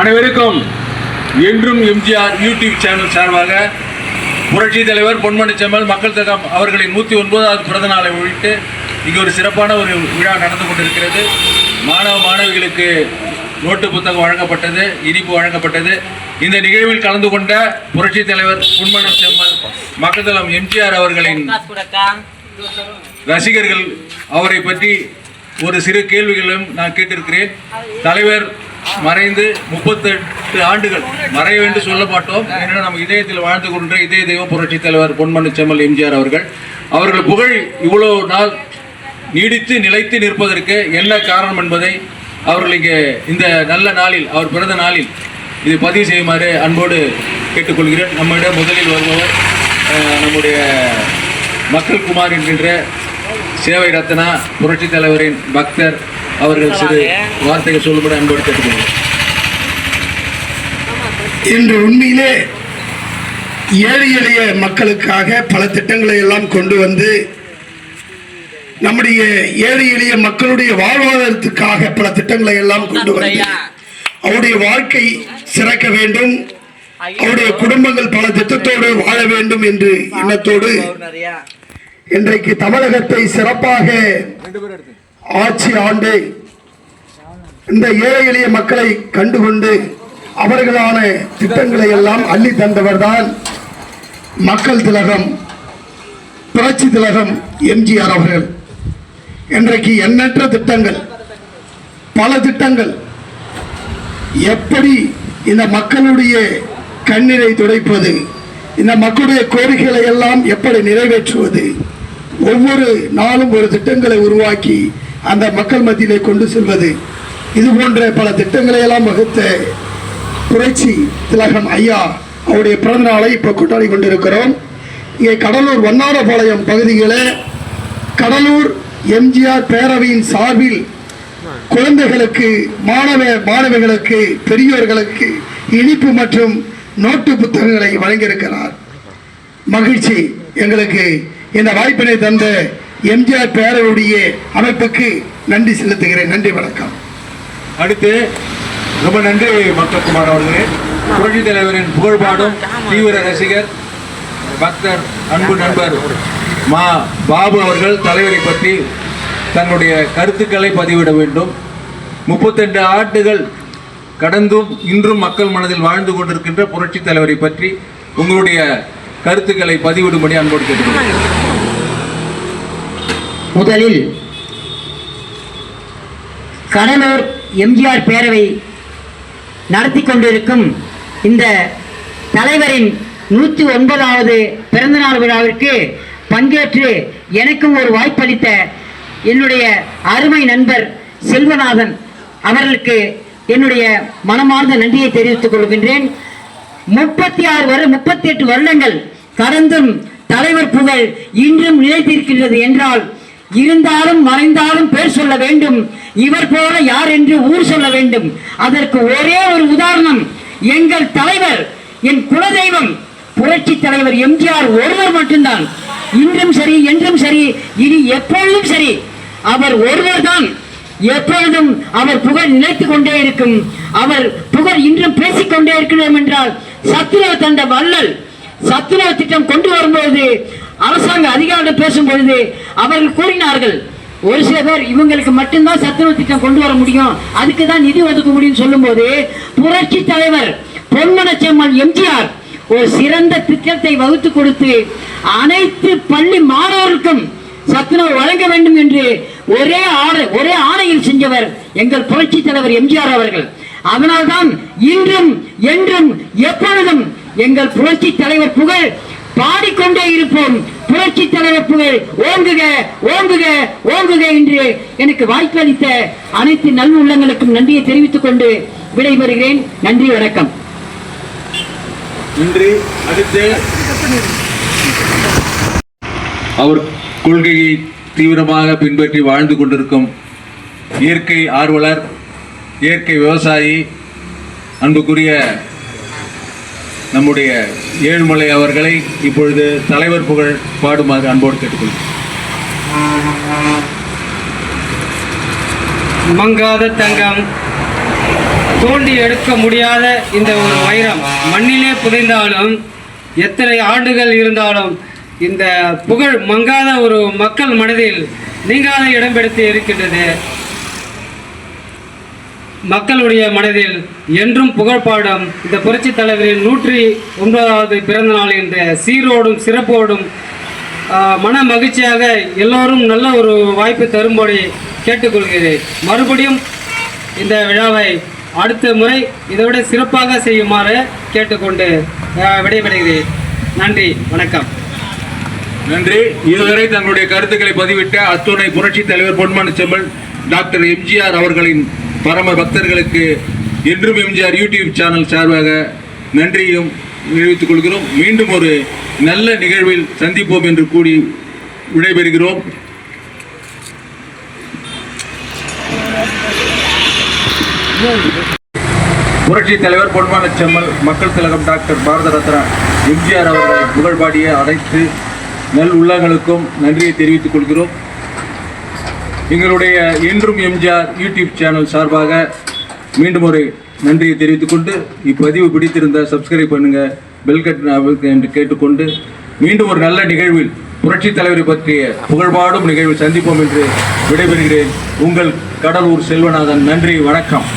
அனைவருக்கும் என்றும் MGR YouTube channel சார்பாக புரட்சி தலைவர் பொன்மணி செம்மல் மக்கள் தகம் அவர்களின் நூற்றி ஒன்பதாவது பிறந்த நாளை ஒழித்து இங்கே ஒரு சிறப்பான ஒரு விழா நடந்து கொண்டிருக்கிறது. மாணவ மாணவிகளுக்கு நோட்டு புத்தகம் வழங்கப்பட்டது இனிப்பு வழங்கப்பட்டது. இந்த நிகழ்வில் கலந்து கொண்ட புரட்சி தலைவர் பொன்மணி செம்மல் மக்கள் தளம் எம்ஜிஆர் அவர்களின் ரசிகர்கள் அவரை பற்றி ஒரு சிறு கேள்விகளும் நான் கேட்டிருக்கிறேன். தலைவர் மறைந்து முப்பத்தெட்டு ஆண்டுகள் மறைய என்று சொல்ல மாட்டோம் ஏன்னா நம்ம இதயத்தில் வாழ்ந்து கொண்ட இதய தெய்வம் புரட்சி தலைவர் பொன்மணி செம்மல் எம்ஜிஆர் அவர்கள். அவர்கள் புகழ் இவ்வளோ நாள் நீடித்து நிலைத்து நிற்பதற்கு என்ன காரணம் என்பதை அவர்கள் இங்கே இந்த நல்ல நாளில் அவர் பிறந்த நாளில் இது பதிவு செய்யுமாறு அன்போடு கேட்டுக்கொள்கிறேன். நம்மிடம் முதலில் வருபவர் நம்முடைய மக்கள் குமார் என்கின்ற சேவை ரத்னா புரட்சி தலைவரின் பக்தர் அவர்கள் சிறு வார்த்தைகள் சொல்லும்படி அன்போடு கேட்டுக்கொள்கிறேன். இன்று உண்மையிலே ஏழை எளிய மக்களுக்காக பல திட்டங்களை எல்லாம் கொண்டு வந்து நம்முடைய ஏழை எளிய மக்களுடைய வாழ்வாதாரத்துக்காக பல திட்டங்களை எல்லாம் கொண்டு வந்து அவருடைய வாழ்க்கை சிறக்க வேண்டும். அவருடைய குடும்பங்கள் பல திட்டத்தோடு வாழ வேண்டும் என்று எண்ணத்தோடு இன்றைக்கு தமிழகத்தை சிறப்பாக ஆட்சி ஆண்டு இந்த ஏழை எளிய மக்களை கண்டுகொண்டு அவர்களான திட்டங்களை எல்லாம் அள்ளி தந்தவர் தான் மக்கள் திலகம் புரட்சி திலகம் எம்ஜிஆர் அவர்கள். இன்றைக்கு எண்ணற்ற திட்டங்கள் பல திட்டங்கள். எப்படி இந்த மக்களுடைய கண்ணீரை துடைப்பது இந்த மக்களுடைய கோரிக்கைகளை எல்லாம் எப்படி நிறைவேற்றுவது? ஒவ்வொரு நாளும் ஒரு திட்டங்களை உருவாக்கி அந்த மக்கள் மத்தியிலே கொண்டு செல்வது. இது போன்ற பல திட்டங்களை எல்லாம் வகுத்த புரட்சி திலகம் ஐயா அவருடைய பிறந்த நாளை இப்போ கொண்டாடி கொண்டிருக்கிறோம். இங்கே கடலூர் வண்ணாரபாளையம் பகுதியில் கடலூர் எம்ஜிஆர் பேரவையின் சார்பில் குழந்தைகளுக்கு மாணவ மாணவிகளுக்கு பெரியோர்களுக்கு இனிப்பு மற்றும் நோட்டு புத்தகங்களை வழங்கியிருக்கிறார். மகிழ்ச்சி எங்களுக்கு இந்த வாய்ப்பினை தந்த எம்ஜிஆர் பேரவையுடைய அமைப்புக்கு நன்றி செலுத்துகிறேன். நன்றி வணக்கம். அடுத்து ரொம்ப நன்றி மக்கள் அவர்களே. புரட்சி தலைவரின் புகழ்பாடும் தீவிர ரசிகர் பக்தர் அன்பு நண்பர் மா பாபு அவர்கள் தலைவரை பற்றி தன்னுடைய கருத்துக்களை பதிவிட வேண்டும். முப்பத்தெண்டு ஆண்டுகள் கடந்தும் இன்றும் மக்கள் மனதில் வாழ்ந்து கொண்டிருக்கின்ற புரட்சி தலைவரை பற்றி உங்களுடைய கருத்துக்களை பதிவிடும்படி அன்போடு கேட்டுக்கொள்கிறேன். முதலில் கடலூர் எம்ஜிஆர் பேரவை நடத்தி கொண்டிருக்கும் இந்த தலைவரின் நூற்றி ஒன்பதாவது பிறந்தநாள் விழாவிற்கு பங்கேற்று எனக்கும் ஒரு வாய்ப்பளித்த என்னுடைய அருமை நண்பர் செல்வநாதன் அவர்களுக்கு என்னுடைய மனமார்ந்த நன்றியை தெரிவித்துக் கொள்கின்றேன். முப்பத்தி ஆறு வரு முப்பத்தி எட்டு வருடங்கள் கடந்தும் தலைவர் புகழ் இன்றும் நிலைத்திருக்கின்றது என்றால் இருந்தாலும் மறைந்தாலும் பேர் சொல்ல வேண்டும். இவர் போல யார் என்று ஊர் சொல்ல வேண்டும். அதற்கு ஒரே ஒரு உதாரணம் எங்கள் தலைவர் என் குலதெய்வம் புரட்சி தலைவர் எம்ஜிஆர் ஒருவர் மட்டும்தான். இன்றும் சரி என்றும் சரி இனி எப்பொழுதும் சரி அவர் ஒருவர் தான் எப்பொழுதும் அவர் புகழ் நிலைத்துக் கொண்டே இருக்கும். அவர் புகழ் இன்றும் பேசிக் கொண்டே இருக்கிறோம் என்றால் சத்துணவு தந்த வள்ளல் சத்துணவு திட்டம் கொண்டு வரும்போது அரசாங்க அதிகாரிகள் பேசும் பொழுது அவர்கள் கூறினார்கள் ஒரு சில பேர் இவங்களுக்கு மட்டும்தான் சத்துணவு திட்டம் கொண்டு வர முடியும். அதுக்கு தான் நிதி ஒதுக்க முடியும் சொல்லும்போது புரட்சி தலைவர் பொன்மனச்செம்மல் எம்ஜிஆர் ஒரு சிறந்த திட்டத்தை வகுத்து கொடுத்து அனைத்து பள்ளி மாணவர்களுக்கும் சத்துணவு வழங்க வேண்டும் என்று ஒரே ஆணை ஒரே ஆணையில் செஞ்சவர் எங்கள் புரட்சி தலைவர் எம்ஜிஆர் அவர்கள். அதனால்தான் இன்றும் என்றும் எப்பொழுதும் எங்கள் புரட்சி தலைவர் புகழ் பாடிக்கொண்டே இருப்போம். புரட்சி தலைவர் புகழ் ஓங்குக ஓங்குக ஓங்குக என்று எனக்கு வாய்ப்பளித்த அனைத்து நல் உள்ளங்களுக்கும் நன்றியை தெரிவித்துக் கொண்டு விடைபெறுகிறேன். நன்றி வணக்கம். நன்றி அடுத்து அவர் கொள்கையை தீவிரமாக பின்பற்றி வாழ்ந்து கொண்டிருக்கும் இயற்கை ஆர்வலர் இயற்கை விவசாயி அன்புக்குரிய நம்முடைய ஏழுமலை அவர்களை இப்பொழுது தலைவர் புகழ் பாடுமாறு அன்போடு கேட்டுக்கொள்கிறேன். மங்காத தங்கம் தோண்டி எடுக்க முடியாத இந்த ஒரு வைரம் மண்ணிலே புதைந்தாலும் எத்தனை ஆண்டுகள் இருந்தாலும் இந்த புகழ் மங்காத ஒரு மக்கள் மனதில் நீங்காத இடம் பிடித்து இருக்கின்றது. மக்களுடைய மனதில் என்றும் புகழ்பாடும் இந்த புரட்சி தலைவரின் நூற்றி ஒன்பதாவது பிறந்த நாள் என்ற சீரோடும் சிறப்போடும் மன மகிழ்ச்சியாக எல்லோரும் நல்ல ஒரு வாய்ப்பு தரும்படி கேட்டுக்கொள்கிறேன். மறுபடியும் இந்த விழாவை அடுத்த முறை இதைவிட சிறப்பாக செய்யுமாறு கேட்டுக்கொண்டு விடைபெறுகிறேன். நன்றி வணக்கம். நன்றி. இதுவரை தங்களுடைய கருத்துக்களை பதிவிட்ட அத்துணை புரட்சி தலைவர் பொன்மன செம்மல் டாக்டர் எம்ஜிஆர் அவர்களின் பரம பக்தர்களுக்கு என்றும் எம்ஜிஆர் யூடியூப் சேனல் சார்பாக நன்றியும் தெரிவித்துக் கொள்கிறோம். மீண்டும் ஒரு நல்ல நிகழ்வில் சந்திப்போம் என்று கூடி விடைபெறுகிறோம். புரட்சி தலைவர் பொன்மான செம்மல் மக்கள் திலகம் டாக்டர் பாரத ரத்னா எம்ஜிஆர் அவர்களை புகழ்பாடிய அனைத்து நல் உள்ளங்களுக்கும் நன்றியை தெரிவித்துக் கொள்கிறோம். எங்களுடைய என்றும் எம்ஜிஆர் யூடியூப் சேனல் சார்பாக மீண்டும் ஒரு நன்றியை தெரிவித்துக் கொண்டு இப்பதிவு பிடித்திருந்த சப்ஸ்கிரைப் பண்ணுங்க பெல் கட் என்று கேட்டுக்கொண்டு மீண்டும் ஒரு நல்ல நிகழ்வில் புரட்சி தலைவரை பற்றிய புகழ்பாடும் நிகழ்வில் சந்திப்போம் என்று விடைபெறுகிறேன். உங்கள் கடலூர் செல்வநாதன் நன்றி வணக்கம்.